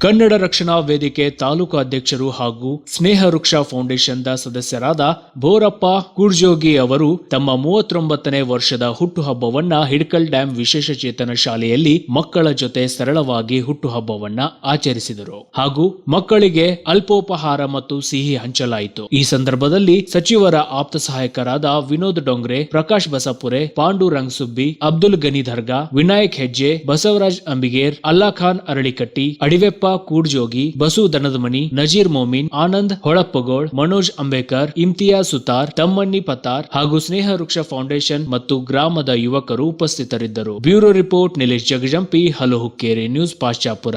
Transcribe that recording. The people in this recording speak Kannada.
ಕನ್ನಡ ರಕ್ಷಣಾ ವೇದಿಕೆ ತಾಲೂಕು ಅಧ್ಯಕ್ಷರು ಹಾಗೂ ಸ್ನೇಹ ವೃಕ್ಷ ಫೌಂಡೇಶನ್ದ ಸದಸ್ಯರಾದ ಬೋರಪ್ಪ ಕುರ್ಜೋಗಿ ಅವರು ತಮ್ಮ ಮೂವತ್ತೊಂಬತ್ತನೇ ವರ್ಷದ ಹುಟ್ಟುಹಬ್ಬವನ್ನ ಹಿಡ್ಕಲ್ ಡ್ಯಾಂ ವಿಶೇಷ ಚೇತನ ಶಾಲೆಯಲ್ಲಿ ಮಕ್ಕಳ ಜೊತೆ ಸರಳವಾಗಿ ಹುಟ್ಟುಹಬ್ಬವನ್ನ ಆಚರಿಸಿದರು. ಹಾಗೂ ಮಕ್ಕಳಿಗೆ ಅಲ್ಪೋಪಹಾರ ಮತ್ತು ಸಿಹಿ ಹಂಚಲಾಯಿತು. ಈ ಸಂದರ್ಭದಲ್ಲಿ ಸಚಿವರ ಆಪ್ತ ಸಹಾಯಕರಾದ ವಿನೋದ್ ಡೊಂಗ್ರೆ, ಪ್ರಕಾಶ್ ಬಸಪುರೆ, ಪಾಂಡು ರಂಗಸುಬ್ಬಿ, ಅಬ್ದುಲ್ ಗನಿ ದರ್ಗಾ ವಿನಾಯಕ್ ಹೆಜ್ಜೆ, ಬಸವರಾಜ್ ಅಂಬಿಗೇರ್ ಅಲ್ಲಾ ಖಾನ್ ಅರಳಿಕಟ್ಟಿ, ಅಡಿವೆಪ್ಪ ಕೂಡ್ಜೋಗಿ, ಬಸು ದನದಮನಿ ನಜೀರ್ ಮೊಮಿನ್, ಆನಂದ್ ಹೊಳಪ್ಪಗೋಳ್, ಮನೋಜ್ ಅಂಬೇಕರ್ ಇಮ್ತಿಯಾ ಸುತಾರ್, ತಮ್ಮಣ್ಣಿ ಪತಾರ್ ಹಾಗೂ ಸ್ನೇಹ ವೃಕ್ಷ ಫೌಂಡೇಶನ್ ಮತ್ತು ಗ್ರಾಮದ ಯುವಕರು ಉಪಸ್ಥಿತರಿದ್ದರು. Bureau report, Nilesh Jagajampi, hello Hukkeri, news Pashchapur